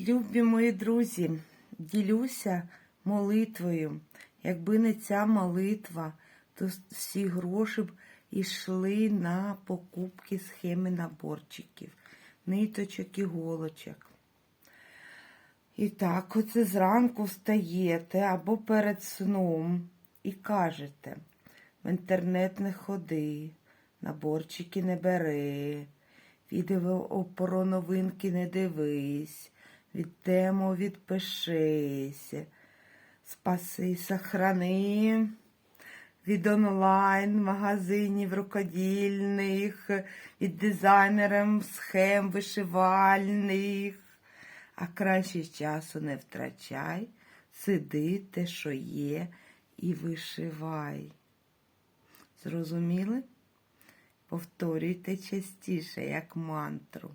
Любі мої друзі, ділюся молитвою. Якби не ця молитва, то всі гроші б йшли на покупки схеми наборчиків, ниточок, іголочок. І так, оце зранку встаєте або перед сном і кажете, в інтернет не ходи, наборчики не бери, відео про новинки не дивись, від тему відпишись, спаси, сохрани від онлайн-магазинів рукодільних, від дизайнерів схем вишивальних. А краще часу не втрачай, сиди те, що є, і вишивай. Зрозуміли? Повторюйте частіше, як мантру.